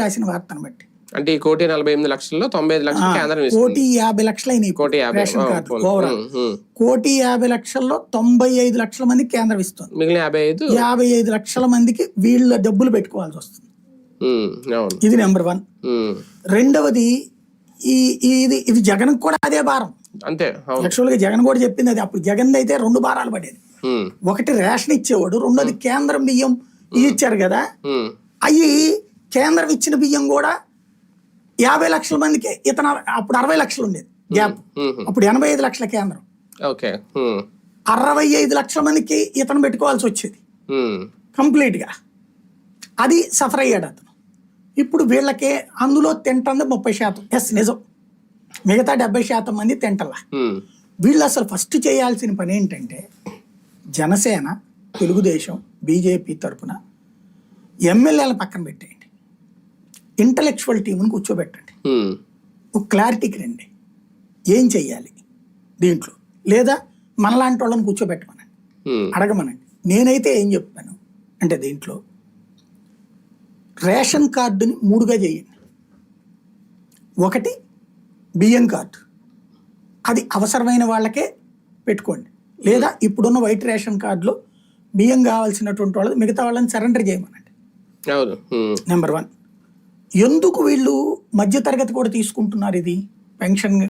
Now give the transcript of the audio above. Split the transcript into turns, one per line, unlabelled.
రాసిన వార్తను బట్టి.
అంటే ఈ కోటి నలభై ఎనిమిది లక్షల్లో తొంభై ఐదు లక్షలు కేంద్రం
కోటి యాభై లక్షలు అయినాయి
కోటి
రేషన్ కార్డు. కోటి యాభై లక్షల్లో తొంభై ఐదు లక్షల మందికి కేంద్రం ఇస్తుంది.
మిగిలిన యాభై ఐదు?
యాభై ఐదు లక్షల మందికి వీళ్ళ డబ్బులు పెట్టుకోవాల్సి వస్తుంది. ఇది నెంబర్ వన్. రెండవది ఈ ఇది ఇది జగన్ కూడా అదే భారం.
అంతే
యాక్చువల్గా జగన్ కూడా చెప్పింది అది. అప్పుడు జగన్ అయితే రెండు భారాలు పడేది. ఒకటి రేషన్ ఇచ్చేవాడు రెండోది కేంద్రం బియ్యం ఇచ్చారు కదా. అవి కేంద్రం ఇచ్చిన బియ్యం కూడా యాభై లక్షల మందికి. ఇతను అప్పుడు అరవై లక్షలు ఉండేది. గ్యాప్. అప్పుడు ఎనభై ఐదు లక్షల కేంద్రం.
ఓకే.
అరవై ఐదు లక్షల మందికి ఇతను పెట్టుకోవాల్సి వచ్చేది. కంప్లీట్గా. అది సఫర్ అయ్యాడు అతను. ఇప్పుడు వీళ్ళకి అందులో తింటుంది ముప్పై శాతం. ఎస్ నిజం. మిగతా డెబ్బై శాతం మంది తింటలా. వీళ్ళు అసలు ఫస్ట్ చేయాల్సిన పని ఏంటంటే జనసేన తెలుగుదేశం బీజేపీ తరపున ఎమ్మెల్యేల పక్కన పెట్టేయండి ఇంటలెక్చువల్ టీంని కూర్చోబెట్టండి. ఒక క్లారిటీకి రండి. ఏం చెయ్యాలి? దీంట్లో. లేదా మనలాంటి వాళ్ళని కూర్చోబెట్టమనండి. అడగమనండి. నేనైతే ఏం చెప్తాను? అంటే దీంట్లో రేషన్ కార్డుని మూడుగా చేయండి. ఒకటి బియ్యం కార్డు. అది అవసరమైన వాళ్ళకే పెట్టుకోండి. లేదా ఇప్పుడున్న వైట్ రేషన్ కార్డులో బియ్యం కావాల్సినటువంటి వాళ్ళు మిగతా వాళ్ళని సరెండర్ చేయమనండి. Number one. ఎందుకు వీళ్ళు మధ్యతరగతి కూడా తీసుకుంటున్నారు ఇది? పెన్షన్